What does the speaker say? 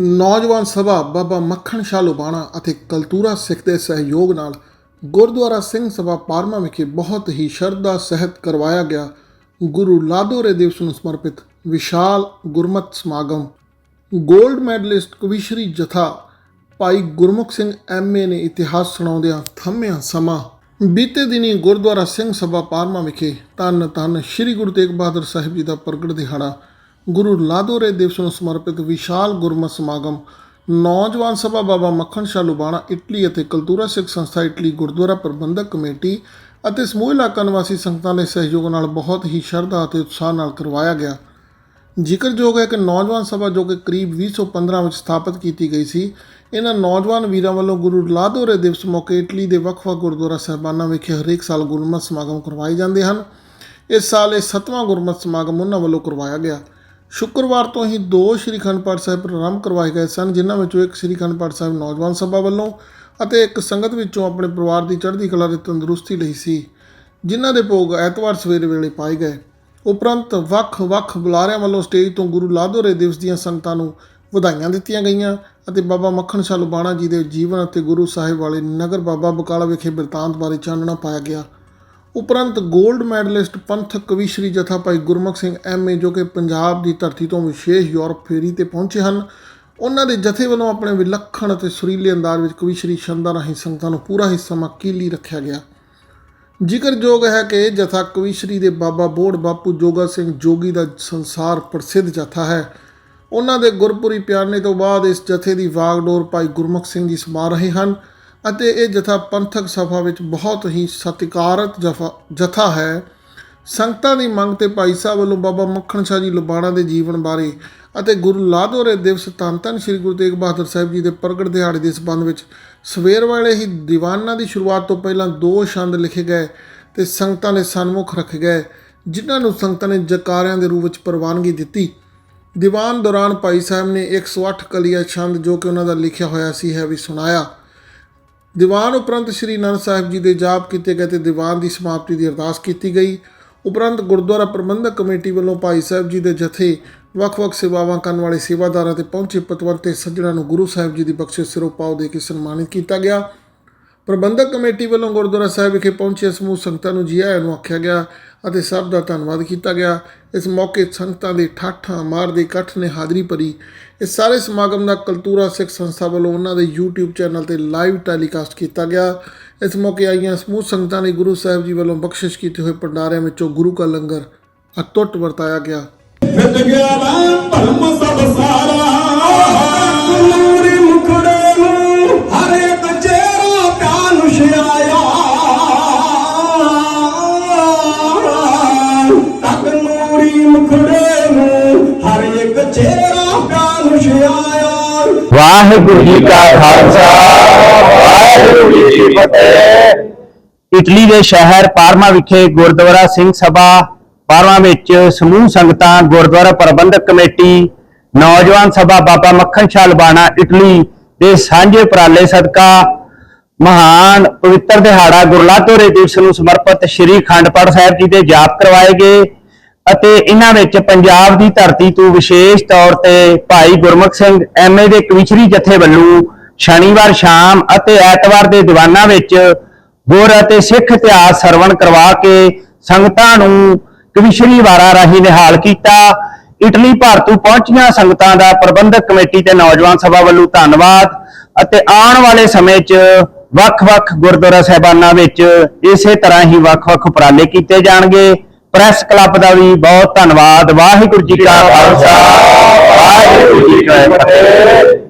ਨੌਜਵਾਨ ਸਭਾ ਬਾਬਾ ਮੱਖਣ ਸ਼ਾਹ ਲੁਬਾਣਾ ਅਤੇ ਕਲਤੂਰਾ ਸਿੱਖ ਦੇ ਸਹਿਯੋਗ ਨਾਲ ਗੁਰਦੁਆਰਾ ਸਿੰਘ ਸਭਾ ਪਾਰਮਾ ਵਿਖੇ ਬਹੁਤ ਹੀ ਸ਼ਰਧਾ ਸਹਿਤ ਕਰਵਾਇਆ ਗਿਆ। ਗੁਰੂ ਲਾਦੋਰੇ ਦਿਵਸ ਨੂੰ ਸਮਰਪਿਤ ਵਿਸ਼ਾਲ ਗੁਰਮਤ ਸਮਾਗਮ। 골ਡ ਮੈਡਲਿਸਟ ਕਵੀਸ਼ਰੀ ਜਥਾ ਭਾਈ ਗੁਰਮੁਖ ਸਿੰਘ ਐਮਏ ਨੇ ਇਤਿਹਾਸ ਸੁਣਾਉਂਦਿਆਂ ਥੰਮਿਆ ਸਮਾਂ। ਬੀਤੇ ਦਿਨੀ ਗੁਰਦੁਆਰਾ ਸਿੰਘ ਸਭਾ ਪਾਰਮਾ ਵਿਖੇ ਧੰਨ ਧੰਨ ਸ੍ਰੀ ਗੁਰੂ ਤੇਗ ਬਹਾਦਰ ਸਾਹਿਬ ਜੀ ਦਾ ਪ੍ਰਗਟ ਦਿਹਾੜਾ ਗੁਰੂ ਲਾਧੋਰੇ ਦਿਵਸ ਨੂੰ ਸਮਰਪਿਤ ਵਿਸ਼ਾਲ ਗੁਰਮਤ ਸਮਾਗਮ, ਨੌਜਵਾਨ ਸਭਾ ਬਾਬਾ ਮੱਖਣ ਸ਼ਾਹ ਲੁਬਾਣਾ, ਇਟਲੀ ਅਤੇ ਕਲਤੂਰਾ ਸਿੱਖ ਸੰਸਥਾ ਇਟਲੀ ਗੁਰਦੁਆਰਾ ਪ੍ਰਬੰਧਕ ਕਮੇਟੀ ਅਤੇ ਸਮੂਹ ਇਲਾਕਾ ਨਿਵਾਸੀ ਸੰਗਤਾਂ ਦੇ ਸਹਿਯੋਗ ਨਾਲ ਬਹੁਤ ਹੀ ਸ਼ਰਧਾ ਅਤੇ ਉਤਸ਼ਾਹ ਨਾਲ ਕਰਵਾਇਆ ਗਿਆ। ਜ਼ਿਕਰਯੋਗ ਹੈ ਕਿ ਨੌਜਵਾਨ ਸਭਾ ਜੋ ਕਿ ਕਰੀਬ 2015 ਵਿੱਚ ਸਥਾਪਿਤ ਕੀਤੀ ਗਈ ਸੀ, ਇਹਨਾਂ ਨੌਜਵਾਨ ਵੀਰਾਂ ਵੱਲੋਂ ਗੁਰੂ ਲਾਧੋਰੇ ਦਿਵਸ ਮੌਕੇ ਇਟਲੀ ਦੇ ਵੱਖ-ਵੱਖ ਗੁਰਦੁਆਰਾ ਸਾਹਿਬਾਨਾਂ ਵਿਖੇ ਹਰੇਕ ਸਾਲ ਗੁਰਮਤਿ ਸਮਾਗਮ ਕਰਵਾਏ ਜਾਂਦੇ ਹਨ। ਇਸ ਸਾਲ ਇਹ 7ਵਾਂ ਗੁਰਮਤਿ ਸਮਾਗਮ ਉਹਨਾਂ ਵੱਲੋਂ ਕਰਵਾਇਆ ਗਿਆ। ਸ਼ੁੱਕਰਵਾਰ ਤੋਂ ਹੀ ਦੋ ਸ਼੍ਰੀ ਅਖੰਡ ਪਾਠ ਸਾਹਿਬ ਪ੍ਰਾਰੰਭ ਕਰਵਾਏ ਗਏ ਸਨ, ਜਿਨ੍ਹਾਂ ਵਿੱਚੋਂ ਇੱਕ ਸ਼੍ਰੀ ਅਖੰਡ ਪਾਠ ਸਾਹਿਬ ਨੌਜਵਾਨ ਸਭਾ ਵੱਲੋਂ ਅਤੇ ਇੱਕ ਸੰਗਤ ਵਿੱਚੋਂ ਆਪਣੇ ਪਰਿਵਾਰ ਦੀ ਚੜ੍ਹਦੀ ਕਲਾ ਤੇ ਤੰਦਰੁਸਤੀ ਲਈ ਸੀ, ਜਿਨ੍ਹਾਂ ਦੇ ਭੋਗ ਐਤਵਾਰ ਸਵੇਰ ਵੇਲੇ ਪਾਏ ਗਏ। ਉਪਰੰਤ ਵੱਖ-ਵੱਖ ਬੁਲਾਰਿਆਂ ਵੱਲੋਂ ਸਟੇਜ ਤੋਂ ਗੁਰੂ ਲਾਧੋਰੇ ਦਿਵਸ ਦੀਆਂ ਸੰਗਤਾਂ ਨੂੰ ਵਧਾਈਆਂ ਦਿੱਤੀਆਂ ਗਈਆਂ ਅਤੇ ਬਾਬਾ ਮੱਖਣ ਸ਼ਾਹ ਲੁਬਾਣਾ ਜੀ ਦੇ ਜੀਵਨ ਅਤੇ ਗੁਰੂ ਸਾਹਿਬ ਵਾਲੇ ਨਗਰ ਬਾਬਾ ਬਕਾਲਾ ਵਿਖੇ ਬਿਰਤਾਂਤ ਬਾਰੇ ਚਾਨਣਾ ਪਾਇਆ ਗਿਆ। ਉਪਰੰਤ 골ਡ ਮੈਡਲਿਸਟ ਪੰਥਕ ਕਵੀਸ਼ਰੀ ਜਥਾ ਭਾਈ ਗੁਰਮੁਖ ਸਿੰਘ ਐਮਏ ਜੋ ਕਿ ਪੰਜਾਬ ਦੀ ਧਰਤੀ ਤੋਂ ਵਿਸ਼ੇਸ਼ ਯੂਰਪ ਫੇਰੀ ਤੇ ਪਹੁੰਚੇ ਹਨ, ਉਹਨਾਂ ਦੇ ਜਥੇ ਵੱਲੋਂ ਆਪਣੇ ਵਿਲੱਖਣ ਅਤੇ ਸੁਰੀਲੇ ਅੰਦਾਜ਼ ਵਿੱਚ ਕਵੀਸ਼ਰੀ ਛੰਦਾਂ ਰਾਹੀਂ ਸੰਗਤਾਂ ਨੂੰ ਪੂਰਾ ਹਿੱਸਾ ਮਕੀਲੀ ਰੱਖਿਆ ਗਿਆ। ਜ਼ਿਕਰਯੋਗ ਹੈ ਕਿ ਇਹ ਜਥਾ ਕਵੀਸ਼ਰੀ ਦੇ ਬਾਬਾ ਬੋੜ ਬਾਪੂ ਜੋਗਾ ਸਿੰਘ ਜੋਗੀ ਦਾ ਸੰਸਾਰ ਪ੍ਰਸਿੱਧ ਜਥਾ ਹੈ। ਉਹਨਾਂ ਦੇ ਗੁਰਪੁਰੀ ਪਿਆਰਨੇ ਤੋਂ ਬਾਅਦ ਇਸ ਜਥੇ ਦੀ ਵਾਗਡੋਰ ਭਾਈ ਗੁਰਮੁਖ ਸਿੰਘ ਜੀ ਸਮਾ ਰਹੇ ਹਨ। ਅਤੇ ਇਹ ਜਥਾ ਪੰਥਕ ਸਭਾ ਵਿੱਚ ਬਹੁਤ ਹੀ ਸਤਿਕਾਰਤ ਜਫਾ- ਜਥਾ ਹੈ। ਸੰਗਤਾਂ ਦੀ ਮੰਗ ਤੇ ਭਾਈ ਸਾਹਿਬ ਵੱਲੋਂ ਬਾਬਾ ਮੱਖਣ ਸ਼ਾਹ ਜੀ ਲੁਬਾਣਾ ਦੇ ਜੀਵਨ ਬਾਰੇ ਅਤੇ ਗੁਰੂ ਲਾਧੋਰੇ ਦਿਵਸ ਧੰਨ ਧੰਨ ਸ੍ਰੀ ਗੁਰੂ ਤੇਗ ਬਹਾਦਰ ਸਾਹਿਬ ਜੀ ਦੇ ਪ੍ਰਗਟ ਦਿਹਾੜੇ ਦੇ ਸੰਬੰਧ ਵਿੱਚ ਸਵੇਰ ਵੇਲੇ ਹੀ ਦੀਵਾਨਾਂ ਦੀ ਸ਼ੁਰੂਆਤ ਤੋਂ ਪਹਿਲਾਂ ਦੋ ਛੰਦ ਲਿਖੇ ਗਏ ਤੇ ਸੰਗਤਾਂ ਦੇ ਸਨਮੁਖ ਰੱਖੇ ਗਏ, ਜਿਨ੍ਹਾਂ ਨੂੰ ਸੰਗਤਾਂ ਨੇ ਜਕਾਰਿਆਂ ਦੇ ਰੂਪ ਵਿੱਚ ਪ੍ਰਵਾਨਗੀ ਦਿੱਤੀ। ਦੀਵਾਨ ਦੌਰਾਨ ਭਾਈ ਸਾਹਿਬ ਨੇ 108 ਕਲੀਆ ਛੰਦ ਜੋ ਕਿ ਉਹਨਾਂ ਦਾ ਲਿਖਿਆ ਹੋਇਆ ਸੀ ਹੈ ਵੀ ਸੁਣਾਇਆ। ਦੀਵਾਨ ਉਪਰੰਤ ਸ੍ਰੀ ਅਨੰਦ ਸਾਹਿਬ ਜੀ ਦੇ ਜਾਪ ਕੀਤੇ ਗਏ ਤੇ ਦੀਵਾਨ ਦੀ ਸਮਾਪਤੀ ਦੀ ਅਰਦਾਸ ਕੀਤੀ ਗਈ। ਉਪਰੰਤ ਗੁਰਦੁਆਰਾ ਪ੍ਰਬੰਧਕ ਕਮੇਟੀ ਵੱਲੋਂ ਭਾਈ ਸਾਹਿਬ ਜੀ ਦੇ ਜਥੇ ਵੱਖ-ਵੱਖ ਸੇਵਾਵਾਂ ਕਰਨ ਵਾਲੇ ਸੇਵਾਦਾਰਾਂ ਤੇ ਪਹੁੰਚੇ ਪਤਵੰਤੇ ਸੱਜਣਾਂ ਨੂੰ ਗੁਰੂ ਸਾਹਿਬ ਜੀ ਦੀ ਬਖਸ਼ਿਸ਼ ਸਿਰੋਂ ਪਾਉ ਦੇ ਕੇ ਸਨਮਾਨਿਤ ਕੀਤਾ ਗਿਆ। ਪ੍ਰਬੰਧਕ ਕਮੇਟੀ ਵੱਲੋਂ ਗੁਰਦੁਆਰਾ ਸਾਹਿਬ ਵਿਖੇ ਪਹੁੰਚੇ ਸਮੂਹ ਸੰਗਤਾਂ ਨੂੰ ਜੀ ਆਇਆਂ ਨੂੰ ਆਖਿਆ ਗਿਆ ਅਤੇ ਸਭ ਦਾ ਧੰਨਵਾਦ ਕੀਤਾ ਗਿਆ। ਇਸ ਮੌਕੇ ਸੰਗਤਾਂ ਦੇ ਠਾਠਾਂ ਮਾਰ ਦੇ ਇਕੱਠ ਨੇ ਹਾਜ਼ਰੀ ਭਰੀ। ਇਸ ਸਾਰੇ ਸਮਾਗਮ ਦਾ ਕਲਤੂਰਾ ਸਿੱਖ ਸੰਸਥਾ ਵੱਲੋਂ ਉਹਨਾਂ ਦੇ YouTube ਚੈਨਲ ਤੇ ਲਾਈਵ ਟੈਲੀਕਾਸਟ ਕੀਤਾ ਗਿਆ। ਇਸ ਮੌਕੇ ਆਈਆਂ ਸਮੂਹ ਸੰਗਤਾਂ ਨੇ ਗੁਰੂ ਸਾਹਿਬ ਜੀ ਵੱਲੋਂ ਬਖਸ਼ਿਸ਼ ਕੀਤੇ ਹੋਏ ਪੰਡਾਰਿਆਂ ਵਿੱਚੋਂ ਗੁਰੂ ਕਾ ਲੰਗਰ ਅਤੁੱਟ ਵਰਤਾਇਆ ਗਿਆ। ਮਿਟ ਗਿਆ ਨਾ ਭਰਮ ਸਭ ਸਾਰਾ ਨੂਰੀ ਮੁਖੜੇ ਚਿਹਰਾ ਪਿਆਨ ਛਾਇਆ ਵਾਹਿਗੁਰੂ ਜੀ ਕਾ ਖਾਲਸਾ, ਵਾਹਿਗੁਰੂ ਜੀ ਕੀ ਫਤਿਹ। ਇਟਲੀ ਦੇ ਸ਼ਹਿਰ ਪਾਰਮਾ ਵਿਖੇ ਗੁਰਦੁਆਰਾ ਸਿੰਘ ਸਭਾ, ਪਾਰਮਾ ਵਿੱਚ ਸਮੂਹ ਸੰਗਤਾਂ, ਗੁਰਦੁਆਰਾ ਪ੍ਰਬੰਧਕ ਕਮੇਟੀ, ਨੌਜਵਾਨ ਸਭਾ ਬਾਬਾ ਮੱਖਣ ਸ਼ਾਹ ਲਬਾਣਾ ਇਟਲੀ ਦੇ ਸਾਂਝੇ ਉਪਰਾਲੇ ਸਦਕਾ, ਮਹਾਨ ਪਵਿੱਤਰ ਦਿਹਾੜਾ ਗੁਰਲਾਤੋਰੇ ਦਿਵਸ ਨੂੰ ਸਮਰਪਿਤ ਸ੍ਰੀ ਅਖੰਡ ਪਾਠ ਸਾਹਿਬ ਜੀ ਦੇ ਜਾਪ ਕਰਵਾਏ ਗਏ। ਅਤੇ ਇਹਨਾਂ ਵਿੱਚ ਪੰਜਾਬ ਦੀ ਧਰਤੀ ਤੋਂ ਵਿਸ਼ੇਸ਼ ਤੌਰ ਤੇ ਭਾਈ ਗੁਰਮੁਖ ਸਿੰਘ ਐਮਏ ਦੇ ਕਵਿਸ਼ਰੀ ਜਥੇ ਵੱਲੋਂ ਸ਼ਨੀਵਾਰ ਸ਼ਾਮ ਅਤੇ ਐਤਵਾਰ ਦੇ ਦੀਵਾਨਾਂ ਵਿੱਚ ਗੁਰ ਅਤੇ ਸਿੱਖ ਇਤਿਹਾਸ ਸਰਵਣ ਕਰਵਾ ਕੇ ਸੰਗਤਾਂ ਨੂੰ ਕਵਿਸ਼ਰੀ ਵਾਰਾਂ ਰਾਹੀਂ ਨਿਹਾਲ ਕੀਤਾ। ਇਟਲੀ, ਭਾਰਤ ਤੋਂ ਪਹੁੰਚੀਆਂ ਸੰਗਤਾਂ ਦਾ ਪ੍ਰਬੰਧਕ ਕਮੇਟੀ ਤੇ ਨੌਜਵਾਨ ਸਭਾ ਵੱਲੋਂ ਧੰਨਵਾਦ ਅਤੇ ਆਉਣ ਵਾਲੇ ਸਮੇਂ 'ਚ ਵੱਖ-ਵੱਖ ਗੁਰਦੁਆਰਾ ਸਾਹਿਬਾਨਾਂ ਵਿੱਚ ਇਸੇ ਤਰ੍ਹਾਂ ਹੀ ਵੱਖ-ਵੱਖ ਉਪਰਾਲੇ ਕੀਤੇ ਜਾਣਗੇ। ਪ੍ਰੈਸ ਕਲੱਬ ਦਾ ਵੀ ਬਹੁਤ ਧੰਨਵਾਦ। ਵਾਹਿਗੁਰੂ ਜੀ ਕਾ ਖਾਲਸਾ। ਵਾਹਿਗੁਰੂ ਜੀ ਕੀ ਫਤਿਹ।